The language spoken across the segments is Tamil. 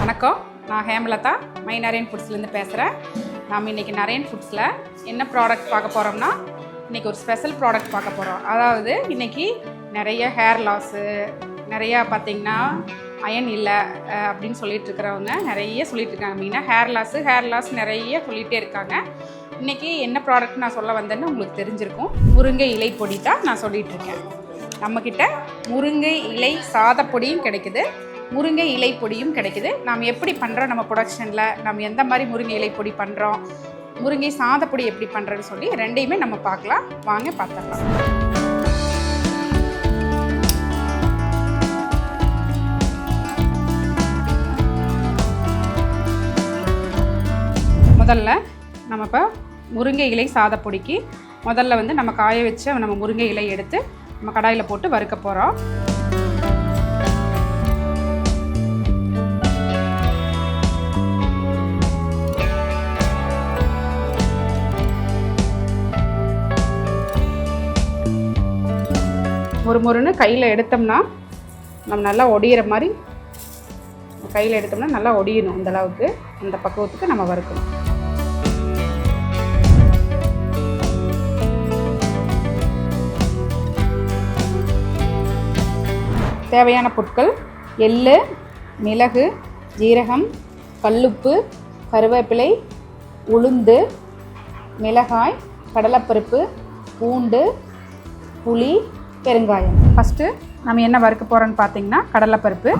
வணக்கம். நான் ஹேமலதா. மை நரேன் ஃபுட்ஸ்லேருந்து பேசுகிறேன் நாம் இன்றைக்கி நரேன் ஃபுட்ஸில் என்ன ப்ராடக்ட் பார்க்க போகிறோம்னா இன்றைக்கி ஒரு ஸ்பெஷல் ப்ராடக்ட் பார்க்க போகிறோம் அதாவது இன்றைக்கி நிறைய ஹேர் லாஸு நிறையா பார்த்திங்கன்னா அயன் இல்லை அப்படின்னு சொல்லிட்டு இருக்கிறவங்க நிறைய சொல்லிட்டு இருக்காங்க. மெயினாக ஹேர் லாஸு ஹேர் லாஸ் நிறைய சொல்லிகிட்டே இருக்காங்க. இன்றைக்கி என்ன ப்ராடக்ட் நான் சொல்ல வந்தேன்னு உங்களுக்கு தெரிஞ்சிருக்கும். முருங்கை இலை பொடி தான் நான் சொல்லிகிட்ருக்கேன் இருக்கேன். நம்மக்கிட்ட முருங்கை இலை சாதப்பொடியும் கிடைக்குது. முருங்கை இலை பொடியும் கிடைக்குது. நாம் எப்படி பண்ணுறோம் நம்ம ப்ரொடக்ஷனில் நம்ம எந்த மாதிரி முருங்கை இலை பொடி பண்ணுறோம் முருங்கை சாதப்பொடி எப்படி பண்ணுறோன்னு சொல்லி ரெண்டையுமே நம்ம பார்க்கலாம். வாங்க பார்த்துடலாம். முதல்ல நம்ம இப்போ முருங்கை இலை சாதப்பொடிக்கு முதல்ல வந்து நம்ம காய வச்ச நம்ம முருங்கை இலை எடுத்து நம்ம கடாயில் போட்டு வறுக்க போகிறோம் ஒரு முருன்னு கையில் எடுத்தோம்னா நம்ம நல்லா ஒடியிற மாதிரி கையில் எடுத்தோம்னா நல்லா ஒடியணும் அந்த அளவுக்கு அந்த பக்குவத்துக்கு நம்ம வறுக்கணும். தேவையான பொருட்கள் எள் மிளகு ஜீரகம் கல்லுப்பு கருவேப்பிலை உளுந்து மிளகாய் கடலைப்பருப்பு பூண்டு புளி பெருங்காயம். ஃபஸ்ட்டு நம்ம என்ன வறுக்க போகிறோன்னு பார்த்தீங்கன்னா கடலைப்பருப்பு.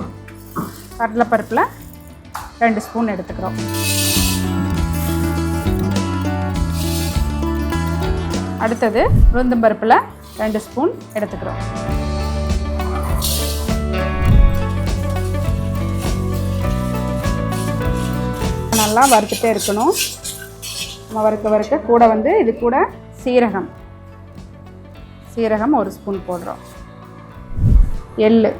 கடலைப்பருப்பில் ரெண்டு ஸ்பூன் எடுத்துக்கிறோம். அடுத்தது உளுந்தம்பருப்பில் ரெண்டு ஸ்பூன் எடுத்துக்கிறோம். நல்லா வறுத்துட்டே இருக்கணும். நம்ம வறுக்க வறுக்க கூட வந்து இது கூட சீரகம். சீரகம் ஒரு ஸ்பூன் போடுறோம். எள்ளு.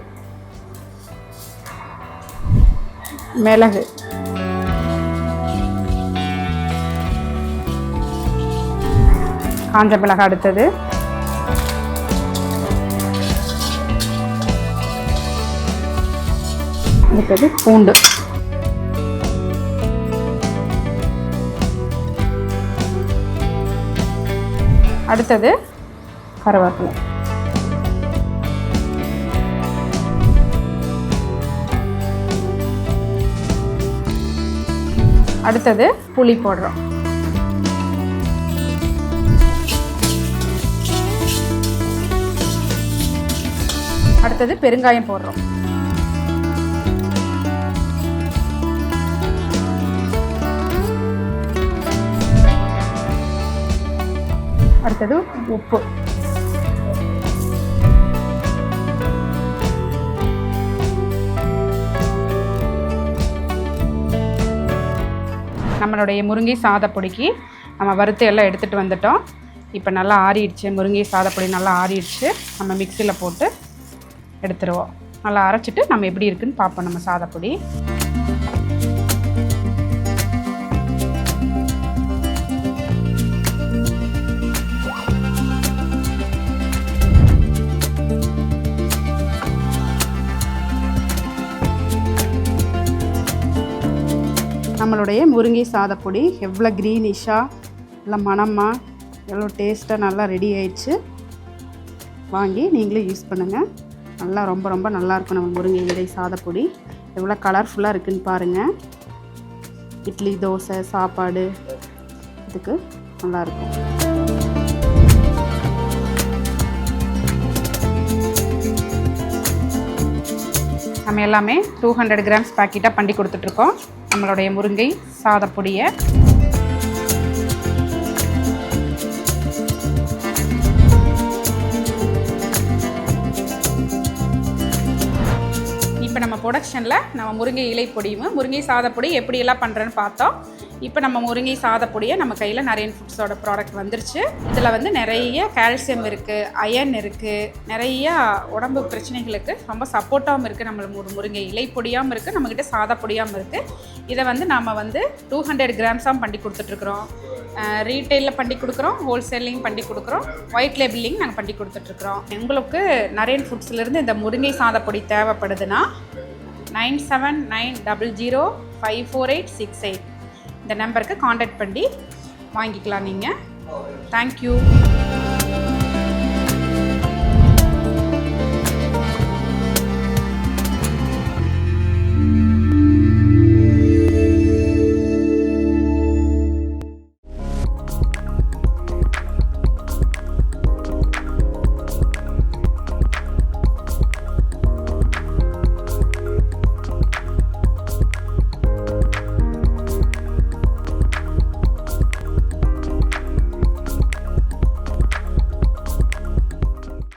மிளகு. காஞ்ச மிளகாய் அடுத்தது. அடுத்தது பூண்டு. அடுத்தது கருவேப்பிலை. அடுத்தது புளி போடுறோம் அடுத்தது பெருங்காயம் போடுறோம் அடுத்தது உப்பு. நம்மளுடைய முருங்கை சாதப்பொடிக்கு நம்ம வறுத்து எல்லாம் எடுத்துகிட்டு வந்துட்டோம். இப்போ நல்லா ஆறிடுச்சு. முருங்கை சாதப்பொடி நல்லா ஆறிடுச்சு. நம்ம மிக்சியில் போட்டு எடுத்துருவோம். நல்லா அரைச்சிட்டு நம்ம எப்படி இருக்குன்னு பார்ப்போம் நம்ம சாதப்பொடி. நம்மளுடைய முருங்கை சாதப்பொடி எவ்வளோ க்ரீனிஷாக நல்லா மணமாக எவ்வளோ டேஸ்ட்டாக நல்லா ரெடி ஆயிடுச்சு. வாங்கி நீங்களும் யூஸ் பண்ணுங்கள் நல்லா ரொம்ப ரொம்ப நல்லாயிருக்கும் நம்ம முருங்கை இலை சாதப்பொடி எவ்வளோ கலர்ஃபுல்லாக இருக்குன்னு பாருங்கள் இட்லி தோசை சாப்பாடு இதுக்கு நல்லாயிருக்கும் நம்ம எல்லாமே டூ ஹண்ட்ரட் கிராம்ஸ் பேக்கெட்டாக பண்ணி கொடுத்துட்ருக்கோம் நம்மளுடைய முருங்கை சாதப்பொடியை இப்போ நம்ம ப்ரொடக்ஷனில் நம்ம முருங்கை இலை பொடியும் முருங்கை சாதப்பொடி எப்படியெல்லாம் பண்ணுறேன்னு பார்த்தோம். இப்போ நம்ம முருங்கை சாதப்பொடியை நம்ம கையில் நிறைய ஃபுட்ஸோட ப்ராடக்ட் வந்துருச்சு. இதில் வந்து நிறைய கால்சியம் இருக்குது அயன் இருக்குது நிறைய உடம்பு பிரச்சனைகளுக்கு ரொம்ப சப்போர்ட்டாகவும் இருக்குது நம்ம முருங்கை இலை பொடியாகவும் இருக்குது நம்மக்கிட்ட சாதப்பொடியாகவும் இருக்குது இதை வந்து நாம் வந்து டூ ஹண்ட்ரட் கிராம்ஸாக பண்ணி கொடுத்துட்ருக்குறோம். ரீட்டெயிலில் பண்ணி கொடுக்குறோம் ஹோல்சேலிங் பண்ணி கொடுக்குறோம் ஒயிட் லேபிளிங் நாங்கள் பண்ணி கொடுத்துட்ருக்குறோம். உங்களுக்கு நரேன் ஃபுட்ஸ்லேருந்து இந்த முருங்கை சாதப்பொடி தேவைப்படுதுன்னா nine seven nine double zero five four eight six eight இந்த நம்பருக்கு காண்டாக்ட் பண்ணி வாங்கிக்கலாம் நீங்கள் தேங்க்யூ